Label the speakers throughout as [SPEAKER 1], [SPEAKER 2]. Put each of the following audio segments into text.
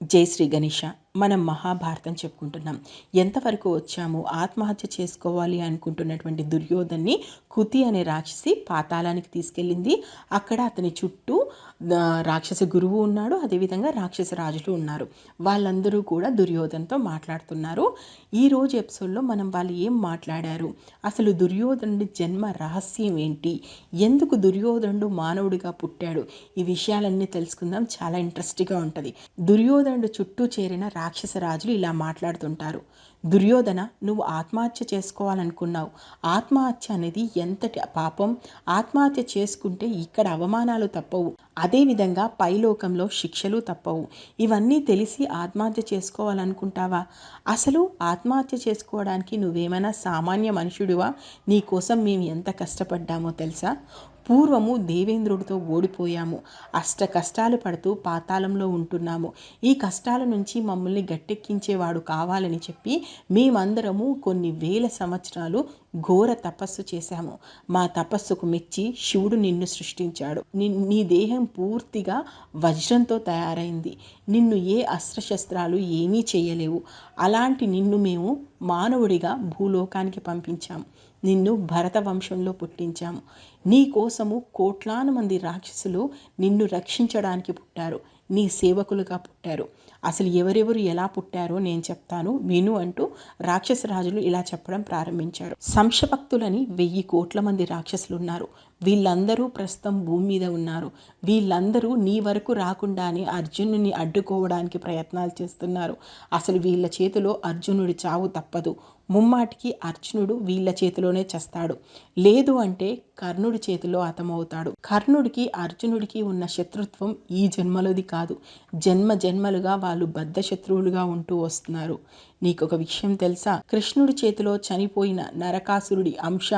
[SPEAKER 1] జై శ్రీ గణేష మనం మహాభారతం చెప్పుకుంటున్నాం. ఎంతవరకు వచ్చాము ఆత్మహత్య చేసుకోవాలి అనుకుంటున్నటువంటి దుర్యోధన్ని కుతి అనే రాక్షసి పాతాళానికి తీసుకెళ్ళింది. అక్కడ అతని చుట్టూ రాక్షస గురువు ఉన్నాడు అదేవిధంగా రాక్షస రాజులు ఉన్నారు. వాళ్ళందరూ కూడా దుర్యోధనతో మాట్లాడుతున్నారు. ఈరోజు ఎపిసోడ్లో మనం వాళ్ళు ఏం మాట్లాడారు? అసలు దుర్యోధనుడి జన్మ రహస్యం ఏంటి? ఎందుకు దుర్యోధనుడు మానవుడిగా పుట్టాడు? ఈ విషయాలన్నీ తెలుసుకుందాం. చాలా ఇంట్రెస్టింగ్గా ఉంటుంది. దుర్యోధనుడు చుట్టూ చేరిన రాక్షస రాజులు ఇలా మాట్లాడుతుంటారు. దుర్యోధన నువ్వు ఆత్మహత్య చేసుకోవాలనుకున్నావు. ఆత్మహత్య అనేది ఎంతటి పాపం? ఆత్మహత్య చేసుకుంటే ఇక్కడ అవమానాలు తప్పవు. అదేవిధంగా పైలోకంలో శిక్షలు తప్పవు. ఇవన్నీ తెలిసి ఆత్మహత్య చేసుకోవాలనుకుంటావా? అసలు ఆత్మహత్య చేసుకోవడానికి నువ్వేమైనా సామాన్య మనుషుడివా? నీ కోసం మేము ఎంత కష్టపడ్డామో తెలుసా? పూర్వము దేవేంద్రుడితో ఓడిపోయాము. అష్ట కష్టాలు పడుతూ పాతాళంలో ఉంటున్నాము. ఈ కష్టాల నుంచి మమ్మల్ని గట్టెక్కించేవాడు కావాలని చెప్పి మేమందరము కొన్ని వేల సంవత్సరాలు ఘోర తపస్సు చేశాము. మా తపస్సుకు మెచ్చి శివుడు నిన్ను సృష్టించాడు. నీ దేహం పూర్తిగా వజ్రంతో తయారైంది. నిన్ను ఏ అస్త్రశస్త్రాలు ఏమీ చేయలేవు. అలాంటి నిన్ను మేము మానవుడిగా భూలోకానికి పంపించాం. నిన్ను భరత వంశంలో పుట్టించాము నీ కోసము కోట్లాను మంది రాక్షసులు నిన్ను రక్షించడానికి పుట్టారు. నీ సేవకులుగా పుట్టారు. అసలు ఎవరెవరు ఎలా పుట్టారో నేను చెప్తాను. విను అంటూ రాక్షస రాజులు ఇలా చెప్పడం ప్రారంభించారు. సంశభక్తులని వెయ్యి కోట్ల మంది రాక్షసులు ఉన్నారు వీళ్ళందరూ ప్రస్తుతం భూమి మీద ఉన్నారు. వీళ్ళందరూ నీ వరకు రాకుండానే అర్జునుని అడ్డుకోవడానికి ప్రయత్నాలు చేస్తున్నారు. అసలు వీళ్ళ చేతిలో అర్జునుడి చావు తప్పదు. ముమ్మాటికి అర్జునుడు వీళ్ళ చేతిలోనే చస్తాడు. లేదు అంటే కర్ణుడి చేతిలో హతమవుతాడు. కర్ణుడికి అర్జునుడికి ఉన్న శత్రుత్వం ఈ జన్మలోది కాదు. జన్మ జన్మలుగా వాళ్ళు బద్ధ శత్రువులుగా ఉంటూ వస్తున్నారు. నీకు ఒక విషయం తెలుసా? కృష్ణుడి చేతిలో చనిపోయిన నరకాసురుడి అంశ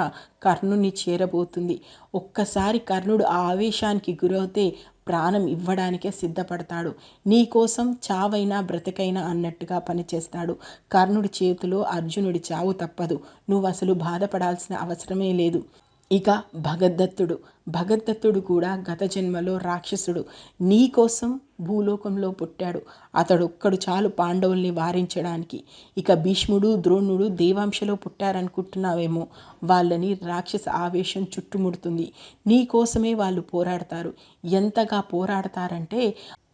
[SPEAKER 1] కర్ణుడిని చేరబోతుంది. ఒక్కసారి కర్ణుడు ఆ ఆవేశానికి గురవుతే ప్రాణం ఇవ్వడానికే సిద్ధపడతాడు. నీకోసం చావైనా బ్రతకైనా అన్నట్టుగా పనిచేస్తాడు. కర్ణుడి చేతిలో అర్జునుడి చావు తప్పదు. నువ్వు అసలు బాధపడాల్సిన అవసరమే లేదు. ఇక భగద్దత్తుడు భగద్దత్తుడు కూడా గత జన్మలో రాక్షసుడు. నీ కోసం భూలోకంలో పుట్టాడు. అతడొక్కడు చాలు పాండవుల్ని వారించడానికి. ఇక భీష్ముడు ద్రోణుడు దేవాంశలో పుట్టారనుకుంటున్నావేమో. వాళ్ళని రాక్షస ఆవేశం చుట్టుముడుతుంది. నీ కోసమే వాళ్ళు పోరాడతారు. ఎంతగా పోరాడతారంటే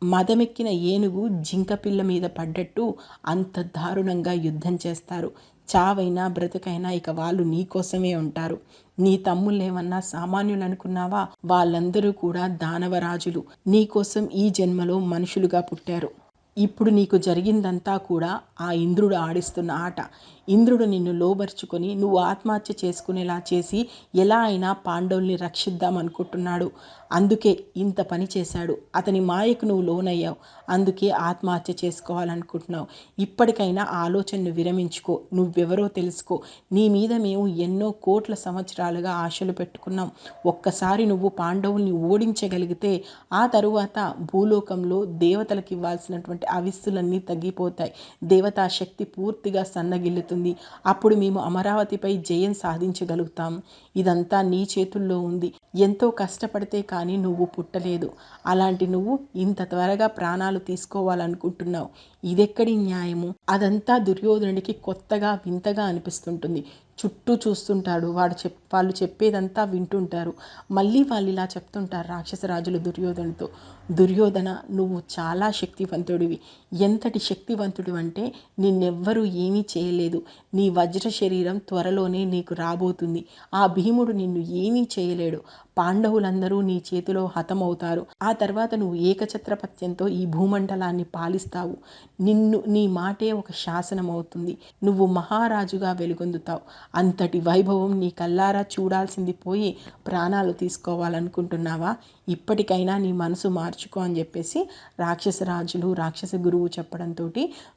[SPEAKER 1] మదమెక్కిన ఏనుగు జింకపిల్ల మీద పడ్డట్టు అంత దారుణంగా యుద్ధం చేస్తారు. చావైనా బ్రతుకైనా ఇక వాళ్ళు నీ కోసమే ఉంటారు. నీ తమ్ముళ్ళేమన్నా సామాన్యులు అనుకున్నావా? వాళ్ళందరూ కూడా దానవరాజులు. నీకోసం ఈ జన్మలో మనుషులుగా పుట్టారు. ఇప్పుడు నీకు జరిగిందంతా కూడా ఆ ఇంద్రుడు ఆడిస్తున్న ఆట. ఇంద్రుడు నిన్ను లోబర్చుకొని నువ్వు ఆత్మహత్య చేసుకునేలా చేసి ఎలా అయినా పాండవుల్ని రక్షిద్దాం అనుకుంటున్నాడు. అందుకే ఇంత పని చేశాడు. అతని మాయకు నువ్వు లోనయ్యావు. అందుకే ఆత్మహత్య చేసుకోవాలనుకుంటున్నావు. ఇప్పటికైనా ఆలోచనను విరమించుకో. నువ్వెవరో తెలుసుకో. నీ మీద మేము ఎన్నో కోట్ల సంవత్సరాలుగా ఆశలు పెట్టుకున్నాం. ఒక్కసారి నువ్వు పాండవుల్ని ఓడించగలిగితే ఆ తరువాత భూలోకంలో దేవతలకు ఇవ్వాల్సినటువంటి అవిస్సులన్నీ తగ్గిపోతాయి. దేవతా శక్తి పూర్తిగా సన్నగిల్లుతుంది. అప్పుడు మేము అమరావతిపై జయం సాధించగలుగుతాం. ఇదంతా నీ చేతుల్లో ఉంది. ఎంతో కష్టపడితే కానీ నువ్వు పుట్టలేదు. అలాంటి నువ్వు ఇంత త్వరగా ప్రాణాలు తీసుకోవాలనుకుంటున్నావు. ఇదెక్కడి న్యాయము? అదంతా దుర్యోధనుడికి కొత్తగా వింతగా అనిపిస్తుంటుంది. చుట్టూ చూస్తుంటాడు. వాడు చెప్ వాళ్ళు చెప్పేదంతా వింటుంటారు. మళ్ళీ వాళ్ళు ఇలా చెప్తుంటారు రాక్షసరాజులు దుర్యోధనతో. దుర్యోధన నువ్వు చాలా శక్తివంతుడివి. ఎంతటి శక్తివంతుడు అంటే నిన్నెవ్వరూ ఏమీ చేయలేదు. నీ వజ్ర శరీరం త్వరలోనే నీకు రాబోతుంది. ఆ భీముడు నిన్ను ఏమీ చేయలేడు. పాండవులందరూ నీ చేతిలో హతమవుతారు. ఆ తర్వాత నువ్వు ఏకఛత్రపత్యంతో ఈ భూమండలాన్ని పాలిస్తావు. నిన్ను నీ మాటే ఒక శాసనం అవుతుంది నువ్వు మహారాజుగా వెలుగొందుతావు. అంతటి వైభవం నీ కల్లారా చూడాల్సింది పోయి ప్రాణాలు తీసుకోవాలనుకుంటున్నావా? ఇప్పటికైనా నీ మనసు మార్చుకో అని చెప్పేసి రాక్షస రాజులు రాక్షస గురువు చెప్పడంతో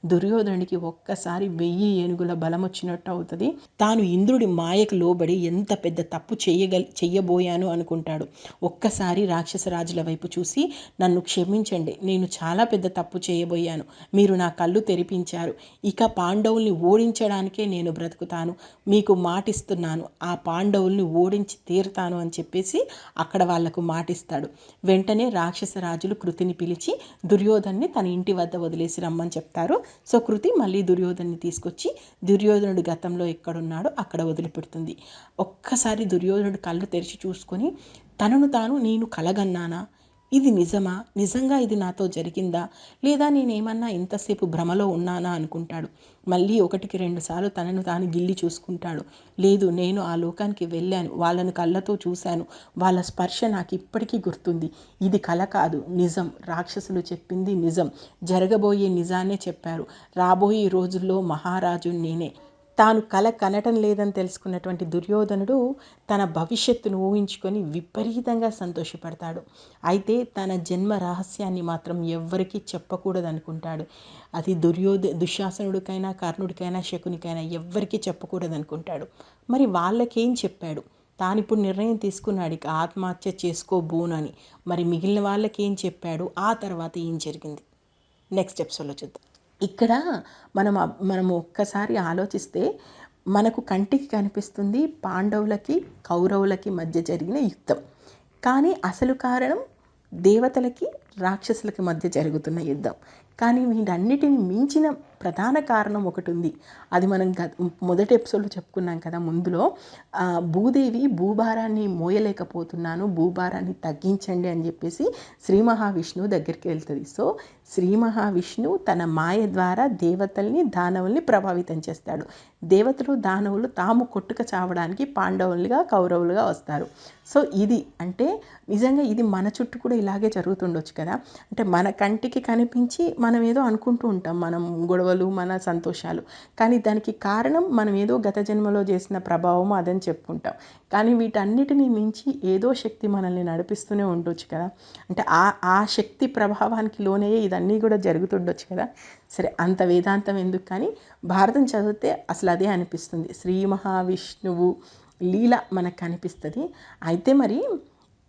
[SPEAKER 1] దుర్యోధనుడికి ఒక్కసారి వెయ్యి ఏనుగుల బలం వచ్చినట్టు అవుతుంది. తాను ఇంద్రుడి మాయకు లోబడి ఎంత పెద్ద తప్పు చేయగలి చెయ్యబోయాను అనుకుంటాడు. ఒక్కసారి రాక్షస రాజుల వైపు చూసి నన్ను క్షమించండి నేను చాలా పెద్ద తప్పు చేయబోయాను. మీరు నా కళ్ళు తెరిపించారు. ఇక పాండవుల్ని ఓడించడానికే నేను బ్రతుకుతాను. మీకు మాటిస్తున్నాను. ఆ పాండవు పాండవుల్ని ఓడించి తీరుతాను అని చెప్పేసి అక్కడ వాళ్ళకు మాటిస్తాడు. వెంటనే రాక్షస రాజులు కృతిని పిలిచి దుర్యోధన్ని తన ఇంటి వద్ద వదిలేసి రమ్మని చెప్తారు. సో కృతి మళ్ళీ దుర్యోధన్ని తీసుకొచ్చి దుర్యోధనుడు గతంలో ఎక్కడున్నాడో అక్కడ వదిలిపెడుతుంది. ఒక్కసారి దుర్యోధనుడు కళ్ళు తెరిచి చూసుకొని తనను తాను నేను కలగన్నానా? ఇది నిజమా? నిజంగా ఇది నాతో జరిగిందా? లేదా నేనేమన్నా ఇంతసేపు భ్రమలో ఉన్నానా అనుకుంటాడు. మళ్ళీ ఒకటికి రెండు సార్లు తనను తాను గిల్లి చూసుకుంటాడు. లేదు నేను ఆ లోకానికి వెళ్ళాను. వాళ్ళను కళ్ళతో చూశాను. వాళ్ళ స్పర్శ నాకు ఇప్పటికీ గుర్తుంది. ఇది కల కాదు. నిజం. రాక్షసులు చెప్పింది నిజం. జరగబోయే నిజాన్నే చెప్పారు. రాబోయే రోజుల్లో మహారాజు నేనే. తాను కల కనటం లేదని తెలుసుకున్నటువంటి దుర్యోధనుడు తన భవిష్యత్తును ఊహించుకొని విపరీతంగా సంతోషపడతాడు. అయితే తన జన్మ రహస్యాన్ని మాత్రం ఎవ్వరికీ చెప్పకూడదు అనుకుంటాడు అది దుర్యోధ దుశ్శాసనుడికైనా కర్ణుడికైనా శకునికైనా ఎవ్వరికీ చెప్పకూడదు అనుకుంటాడు మరి వాళ్ళకేం చెప్పాడు? తాను ఇప్పుడు నిర్ణయం తీసుకున్నాడు ఇక ఆత్మహత్య చేసుకోబోనని. మరి మిగిలిన వాళ్ళకేం చెప్పాడు? ఆ తర్వాత ఏం జరిగింది? నెక్స్ట్ ఎపిసోడ్లో చూద్దాం. ఇక్కడ మనం మనము ఒక్కసారి ఆలోచిస్తే మనకు కంటికి కనిపిస్తుంది పాండవులకి కౌరవులకి మధ్య జరిగిన యుద్ధం. కానీ అసలు కారణం దేవతలకి రాక్షసులకి మధ్య జరుగుతున్న యుద్ధం. కానీ వీటన్నిటిని మించిన ప్రధాన కారణం ఒకటి ఉంది అది మనం గ మొదటి ఎపిసోడ్లో చెప్పుకున్నాం కదా ముందులో భూదేవి భూభారాన్ని మోయలేకపోతున్నాను భూభారాన్ని తగ్గించండి అని చెప్పేసి శ్రీ మహావిష్ణువు దగ్గరికి వెళ్తుంది. సో శ్రీ మహావిష్ణువు తన మాయ ద్వారా దేవతల్ని దానవుల్ని ప్రభావితం చేస్తాడు. దేవతలు దానవులు తాము కొట్టుక చావడానికి పాండవులుగా కౌరవులుగా వస్తారు. సో ఇది అంటే నిజంగా ఇది మన చుట్టూ కూడా ఇలాగే జరుగుతుండొచ్చు కదా. అంటే మన కంటికి కనిపించి మనం ఏదో అనుకుంటూ ఉంటాం మనం గొడవలు మన సంతోషాలు. కానీ దానికి కారణం మనం ఏదో గత జన్మలో చేసిన ప్రభావం అదని చెప్పుకుంటాం. కానీ వీటన్నిటిని మించి ఏదో శక్తి మనల్ని నడిపిస్తూనే ఉండొచ్చు కదా? అంటే ఆ ఆ శక్తి ప్రభావానికి లోనే ఇదన్నీ కూడా జరుగుతుండొచ్చు కదా? సరే అంత వేదాంతం ఎందుకు కానీ భారతం చదివితే అసలు అదే అనిపిస్తుంది. శ్రీ మహావిష్ణువు లీల మనకు కనిపిస్తుంది. అయితే మరి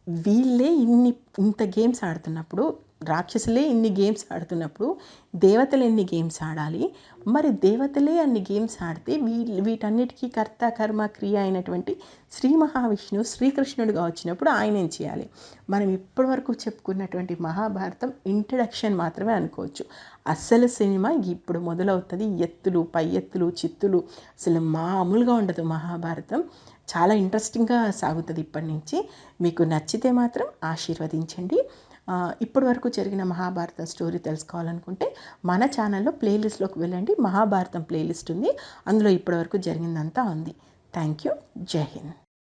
[SPEAKER 1] వీళ్ళే ఇన్ని ఇంత గేమ్స్ ఆడుతున్నప్పుడు రాక్షసులే ఇన్ని గేమ్స్ ఆడుతున్నప్పుడు దేవతలు ఎన్ని గేమ్స్ ఆడాలి? మరి దేవతలే అన్ని గేమ్స్ ఆడితే వీ వీటన్నిటికీ కర్త కర్మ క్రియ అయినటువంటి శ్రీ మహావిష్ణువు శ్రీకృష్ణుడిగా వచ్చినప్పుడు ఆయన ఏం చేయాలి? మనం ఇప్పటివరకు చెప్పుకున్నటువంటి మహాభారతం ఇంట్రడక్షన్ మాత్రమే అనుకోవచ్చు. అస్సలు సినిమా ఇప్పుడు మొదలవుతుంది. ఎత్తులు పై ఎత్తులు చిత్తులు అసలు మామూలుగా ఉండదు మహాభారతం. చాలా ఇంట్రెస్టింగ్గా సాగుతుంది ఇప్పటి నుంచి. మీకు నచ్చితే మాత్రం ఆశీర్వదించండి. ఇప్పటి వరకు జరిగిన మహాభారతం స్టోరీ తెలుసుకోవాలనుకుంటే మన ఛానల్లో ప్లేలిస్ట్లోకి వెళ్ళండి. మహాభారతం ప్లేలిస్ట్ ఉంది. అందులో ఇప్పటివరకు జరిగిందంతా ఉంది. థ్యాంక్ యూ జై హింద్